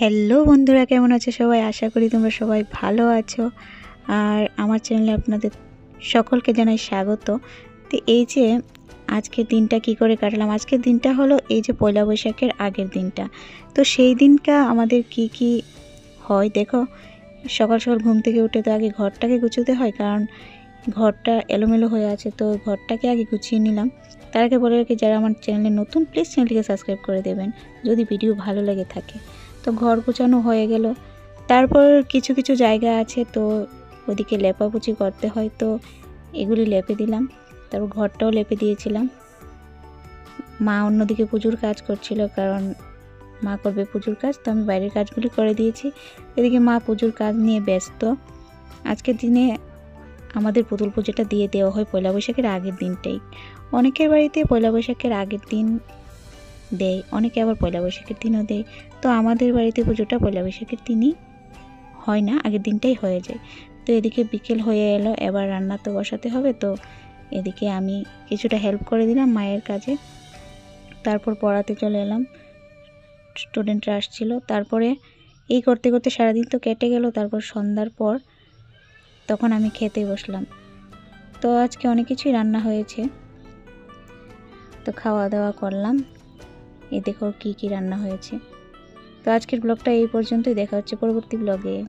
Hello বন্ধুরা, কেমন আছো সবাই? আশা করি তোমরা সবাই ভালো আছো। আর আমার চ্যানেলে আপনাদের সকলকে জানাই স্বাগত। তো এই যে আজকের দিনটা কি করে কাটালাম? আজকের দিনটা হলো এই যে পয়লা বৈশাখের আগের দিনটা। তো সেই দিনটা আমাদের কি কি হয় দেখো? সকাল সকাল ঘুম থেকে উঠে তো আগে ঘরটাকে গুছোতে হয়, কারণ ঘরটা এলোমেলো হয়ে আছে, তো ঘরটাকে আগে গুছিয়ে নিলাম। তার আগে বলে রাখি, যারা আমার চ্যানেলে নতুন প্লিজ চ্যানেলটিকে সাবস্ক্রাইব করে দেবেন। যদি ভিডিও ভালো লেগে থাকে। তো ঘর গোছানো হয়ে গেল। তারপর কিছু কিছু জায়গা আছে তো ওদিকে লেপাপুচি করতে হয় তো এগুলি লেপে দিলাম। তারপর ঘরটাও লেপে দিয়েছিলাম। মা অন্যদিকে পুজোর কাজ করছিল কারণ মা করবে পুজোর কাজ, তো আমি বাইরের কাজগুলি করে দিয়েছি। এদিকে মা পুজোর কাজ নিয়ে ব্যস্ত। আজকের দিনে আমাদের পুতুল পুজোটা দিয়ে দেওয়া হয় পয়লা বৈশাখের আগের দিনটাই। অনেকের বাড়িতে পয়লা বৈশাখের আগের দিন দেয়, অনেকে আবার পয়লা বৈশাখের দিনও দেয়। তো আমাদের বাড়িতে পুজোটা পয়লা বৈশাখের দিনই হয় না, আগের দিনটাই হয়ে যায়। তো এদিকে বিকেল হয়ে এলো, এবার রান্না তো বসাতে হবে, তো এদিকে আমি কিছুটা হেল্প করে দিলাম মায়ের কাজে। তারপর পড়াতে চলে এলাম। স্টুডেন্টরা আসছিল, তারপরে এই করতে করতে সারাদিন তো কেটে গেল, তারপর সন্ধ্যার পর তখন আমি খেতে বসলাম। তো আজকে অনেক কিছুই রান্না হয়েছে। তো খাওয়া দাওয়া করলাম। এ দেখো কি কি রান্না হয়েছে। তো আজকের ব্লগটা এই পর্যন্তই। দেখা হচ্ছে পরবর্তী ব্লগে